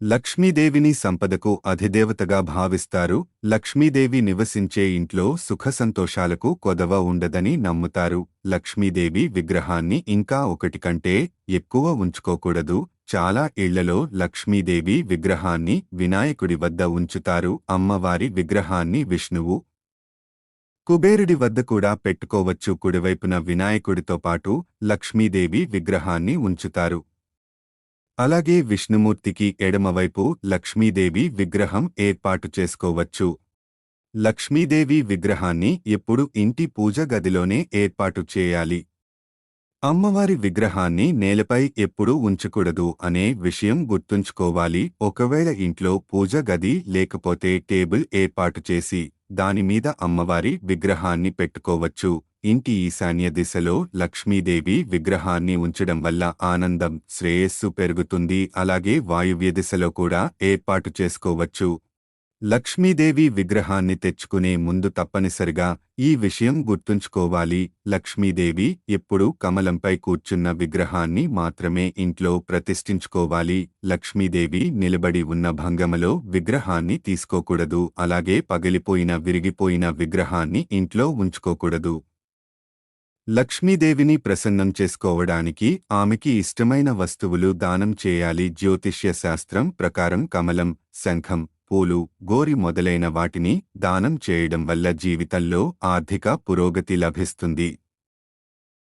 లక్ష్మీదేవిని సంపదకు అధిదేవతగా భావిస్తారు. లక్ష్మీదేవి నివసించే ఇంట్లో సుఖసంతోషాలకు కొదవ ఉండదని నమ్ముతారు. లక్ష్మీదేవి విగ్రహాన్ని ఇంకా ఒకటి కంటే ఎక్కువ ఉంచుకోకూడదు. చాలా ఇళ్ళలో లక్ష్మీదేవి విగ్రహాన్ని వినాయకుడి వద్ద ఉంచుతారు. అమ్మవారి విగ్రహాన్ని విష్ణువు కుబేరుడి వద్ద కూడా పెట్టుకోవచ్చు. కుడివైపున వినాయకుడితో పాటు లక్ష్మీదేవి విగ్రహాన్ని ఉంచుతారు. అలాగే విష్ణుమూర్తికి ఎడమవైపు లక్ష్మీదేవి విగ్రహం ఏర్పాటు చేసుకోవచ్చు. లక్ష్మీదేవి విగ్రహాన్ని ఎప్పుడు ఇంటి పూజ గదిలోనే ఏర్పాటు చేయాలి. అమ్మవారి విగ్రహాన్ని నేలపై ఎప్పుడూ ఉంచకూడదు అనే విషయం గుర్తుంచుకోవాలి. ఒకవేళ ఇంట్లో పూజ గది లేకపోతే టేబుల్ ఏర్పాటు చేసి దానిమీద అమ్మవారి విగ్రహాన్ని పెట్టుకోవచ్చు. ఇంటి ఈశాన్య దిశలో లక్ష్మీదేవి విగ్రహాన్ని ఉంచడం వల్ల ఆనందం శ్రేయస్సు పెరుగుతుంది. అలాగే వాయువ్య దిశలో కూడా ఏర్పాటు చేసుకోవచ్చు. లక్ష్మీదేవి విగ్రహాన్ని తెచ్చుకునే ముందు తప్పనిసరిగా ఈ విషయం గుర్తుంచుకోవాలి. లక్ష్మీదేవి ఎప్పుడూ కమలంపై కూర్చున్న విగ్రహాన్ని మాత్రమే ఇంట్లో ప్రతిష్ఠించుకోవాలి. లక్ష్మీదేవి నిలబడి ఉన్న భంగమలో విగ్రహాన్ని తీసుకోకూడదు. అలాగే పగిలిపోయిన విరిగిపోయిన విగ్రహాన్ని ఇంట్లో ఉంచుకోకూడదు. లక్ష్మీదేవిని ప్రసన్నం చేసుకోవడానికి ఆమెకి ఇష్టమైన వస్తువులు దానం చేయాలి. జ్యోతిష్య శాస్త్రం ప్రకారం కమలం శంఖం పూలు గోరి మొదలైన వాటిని దానం చేయడం వల్ల జీవితంలో ఆర్థిక పురోగతి లభిస్తుంది.